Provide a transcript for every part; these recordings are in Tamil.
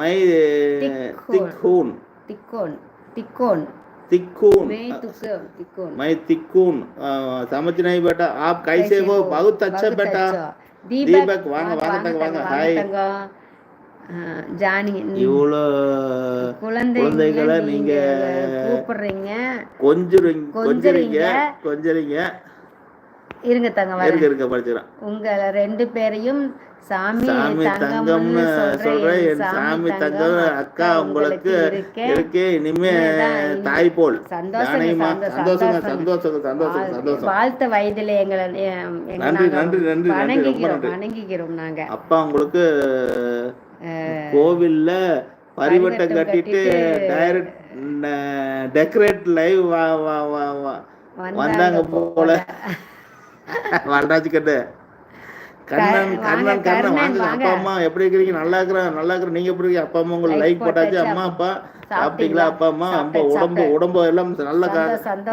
மை திக்கோன். திக்கூன் திக்கோன் திக்கோன் திக்கூன் மே तुक तिकोन मैं तिक्कून अ, समझ नहीं बेटा आप कैसे हो बहुत अच्छा बेटा தீபக் தீபக், வாங்க, வாங்க தங்க, வாங்க. Hi. தங்கம் ஆ, ஜானி இவ்வளோ குழந்தைகளை குழந்தைகளை நீங்க நீங்க கூப்பிடுறீங்க கொஞ்சுறீங்க கொஞ்சுறீங்க கொஞ்சுறீங்க. இருங்க தங்க இருக்க இருக்க படிச்சிடறேன் உங்களை ரெண்டு பேரையும் சாமி தங்கம்னு சொல்றேன். என் சாமி தங்கம் அக்கா உங்களுக்கு இருக்கே இனிமே தாய் போல். சந்தோஷம், சந்தோஷம். சந்தோஷம் சந்தோஷம். வாழ்த்த வயதுல எங்களை நன்றி, நன்றி, நன்றி, வணங்கிக்கிறோம். வணங்கிக்கிறோம் நாங்க. அப்பா உங்களுக்கு கோவில்ல பரிவட்டம் கட்டிட்டு டைரக்ட் டெக்கரேட் லைவ் வா வா வா வா. வந்தாங்க போல. வரராஜ் கட்டு கண்ணன் கண்ணன் கண்ணன் வாங்க. அப்பா அம்மா எப்படி இருக்கிறீங்க? நல்லா இருக்கிறேன் நல்லா இருக்கிறேன். நீங்க எப்படி இருக்கீங்க? அப்பா அம்மா உங்களுக்கு லைக் போட்டாச்சு அம்மா அப்பா சாப்பிட்டீங்களா? அப்பா அம்மா சாப்பிட்டேன், உடம்பு. உடம்பு எல்லாம் நல்லா.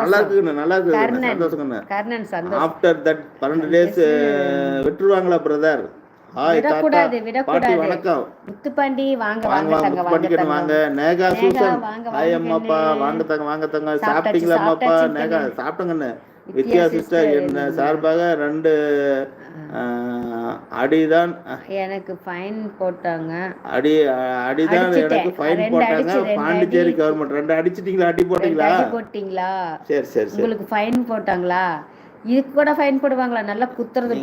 நல்லா இருக்குங்க நல்லா இருக்குங்க கர்ணன் சந்தோஷம் ஆஃப்டர் தட் பன்னெண்டு டேஸ் விட்டுருவாங்களா பிரதர் ஹாய் தாத்தா. பாட்டி. வணக்கம். முத்துப்பாண்டி வாங்க வாங்க வாங்க வாங்க தங்க. வாங்க. நேகா சூசன். ஹாய் அம்மாப்பா. கண்ணு. வாங்க தங்க வாங்க தங்க. சாப்பிட்டீங்களா அம்மாப்பா? நேகா கண்ணு. வித்யா சிஸ்டர் என்ன? சார்பாக ரெண்டு அடிதான். எனக்கு ஃபைன் போட்டாங்க. அடி அடிதான். எனக்கு ஃபைன் போட்டாங்க. பாண்டிச்சேரி. கவர்மெண்ட் ரெண்டு அடிச்சிட்டீங்களா? அடி போட்டீங்களா அடி போட்டீங்களா? சரி சரி உங்களுக்கு ஃபைன் போட்டாங்களா? இதுக்கு கூட ஃபைன் போடுவாங்களா? நல்லா குத்துறது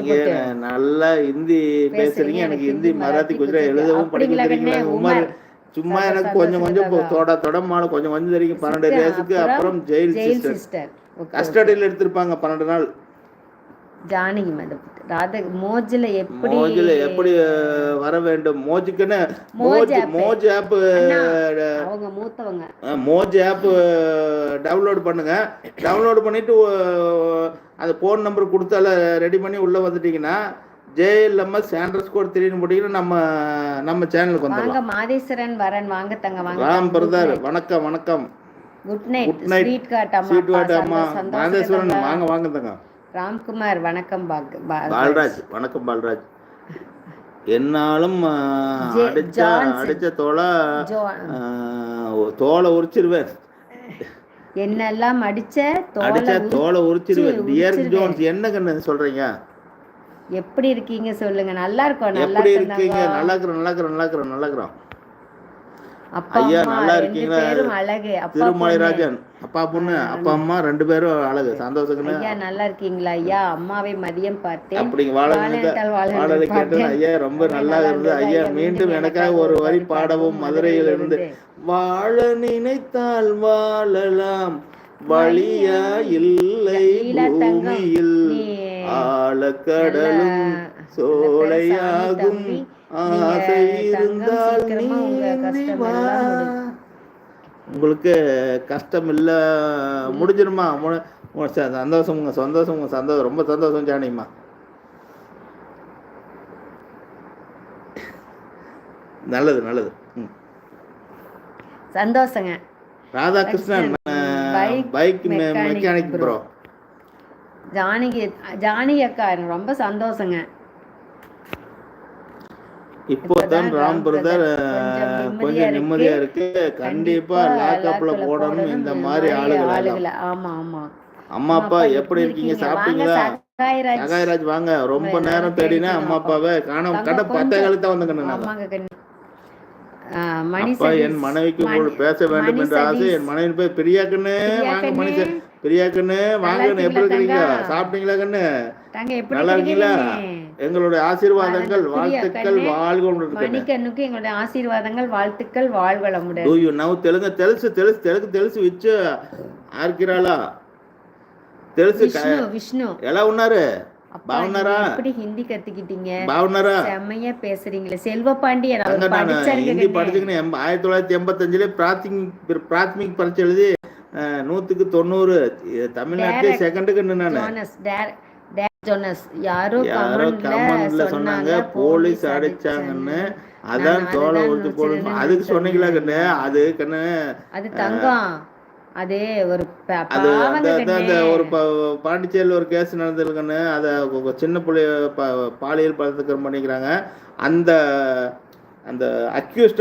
நல்லா ஹிந்தி பேசுறீங்க. எனக்கு ஹிந்தி மராத்தி குஜராத் எழுதவும் படிக்க தெரியுங்களா உமர். சும்மா எனக்கு கொஞ்சம் கொஞ்சம். தொட தொடமால கொஞ்சம் கொஞ்சம் தெரியும். பன்னெண்டு டேஸுக்கு அப்புறம் ஜெயில் சிஸ்டர் கஸ்டடியில் எடுத்திருப்பாங்க பன்னெண்டு நாள். ஜானகி மத ராத மோஜில் எப்படி மோஜில் எப்படி வர வேண்டும்? மோஜுக்குன்னு மோஜ் மோஜ் ஆப். அவங்க மூத்தவங்க. மோஜ் ஆப் டவுன்லோட் பண்ணுங்க. டவுன்லோட் பண்ணிட்டு அந்த ஃபோன் நம்பர் கொடுத்தால ரெடி பண்ணி உள்ள வந்துட்டீங்கன்னா ஜேஎல்எம்எஸ் சாண்ட்ரஸ் கோட் திடீர்னு போட்டீங்கன்னா நம்ம நம்ம சேனலுக்கு வந்துடலாம். மாதேஸ்வரன் வரன் வாங்க தங்க வாங்க. ராம் பிரதர் வணக்கம் வணக்கம். Good night good night sweet god அம்மா ஸ்வீட் வாட் அப்பா, அம்மா. மாதேஸ்வரன். வாங்க வாங்க தங்க. ராம்குமார் வணக்கம் பால்ராஜ் வணக்கம் பால்ராஜ். என்னாலும் அடிச்ச. அடிச்ச தோலை தோலை உரிச்சிருவேன். என்னெல்லாம் அடிச்ச அடிச்சா தோலை உரிச்சிருவேன். உரிச்சு- டியர். ஜோன்ஸ் என்ன கண்ணு சொல்றீங்க? எப்படி இருக்கீங்க சொல்லுங்க. நல்லா இருக்கோம் நல்லா எப்படி இருக்கீங்க. நல்லா இருக்கிறோம் நல்லா இருக்கிறோம் நல்லா இருக்கிறோம் நல்லா இருக்கிறோம். அப்பா ஐயா, நல்லா இருக்கீங்களா? அழகு. அப்பா பொண்ணு. அப்பா அம்மா ரெண்டு பேரும் அழகு. சந்தோஷக்குன்னு ஐயா நல்லா இருக்கீங்களா? ஐயா அம்மாவை மதியம் பார்த்தேன். அப்படிங்க வாழலை கேட்டு பார்த்தேன். ஐயா ரொம்ப நல்லா இருந்தது. ஐயா மீண்டும் எனக்காக ஒரு வரி பாடவும் மதுரையில் இருந்து வாழ நினைத்தால் வாழலாம். வழியா இல்லை பூமியில். நீ ஆழக்கடலும் சோலையாகும். ஆசை இருந்தால் உங்களுக்கு கஷ்டம் இல்ல முடிஞ்சிருமா சந்தோஷம் உங்க சந்தோஷம் ரொம்ப சந்தோஷம் ஜானிம்மா. நல்லது நல்லது. சந்தோஷங்க. Radhakrishnan bike mechanic bro. Bro Janaki Janaki அக்கா எனக்கு ரொம்ப சந்தோஷங்க. இப்போ தான் இப்பதான் ராம் பிரதர் கொஞ்சம் நிம்மதியா இருக்கு. கண்டிப்பா லாக்அப்ல போடணும் இந்த மாதிரி ஆளுகள் ஆமா ஆமா. அம்மா அப்பா எப்படி இருக்கீங்க? சாப்பிட்டீங்களா? சகாயராஜ். வாங்க. ரொம்ப நேரம் தேடினா. அம்மா அப்பாவை காணோம். தங்க கண்ட பத்தே. கழுத்தா வந்துக்கணும் நான் ஆமாங்க கண்ணு ஆ, மணி அப்பா சதீஷ், என் மனைவிக்கு மணி- உங்களோடு பேச வேண்டும் மணி என்ற ஆசை சதீஷ். என் மனைவி பேர் பிரியா கண்ணு பிரியா வாங்க கண்ணு. மனுஷன் பிரியா கண்ணு வாங்க நல்லா எப்படி இருக்கிறீங்க இருக்கீங்களா தங்கம்? சாப்பிட்டீங்களா கண்ணு தாங்க எப்படி நல்லா இருக்கீங்களா இருக்கீங்க எங்களுடைய ஆசீர்வாதங்கள் பிரியா வாழ்த்துக்கள் கண்ணு. வாழ்க உங்களுக்கு மணிக்கண்ணுக்கு எங்களுடைய ஆசீர்வாதங்கள் வாழ்த்துக்கள் வாழ்வளமுடன் డూ యు నవ్ తెలుగు తెలుసు తెలుసు తెలుగు తెలుసు విచ్చు ఆర్కిరాలా తెలుసు விஷ்ணு விஷ்ணு ఎలా ఉన్నారు ஹிந்தி கத்துக்கிட்டீங்க? பாவனரா? செம்மையா பேசுறீங்களே. செல்வபாண்டியன் ஹிந்தி படிச்சுக்கினேன் ஆயிரத்தி தொள்ளாயிரத்தி எண்பத்தஞ்சுல பிராத்திமிக் பிராத்மிக் பரீட்சை நூத்துக்கு தொண்ணூறு தமிழ்நாட்டிலே செகண்டுக்கு நான் யாரோ கமெண்ட்ல சொன்னாங்க போலீஸ் அடைச்சாங்கன்னு. அதான் தோலை ஒத்து போடணும் அதுக்கு சொன்னீங்களா கண்ணு? அது கண்ணு அது தங்கம். அது ஒரு அது அந்த. ஒரு பாண்டிச்சேரியில் ஒரு கேஸ் நடந்திருக்குன்னு அதை சின்ன பிள்ளைய பாலியல் பலாத்காரம் பண்ணிக்கிறாங்க அந்த அந்த அக்யூஸ்ட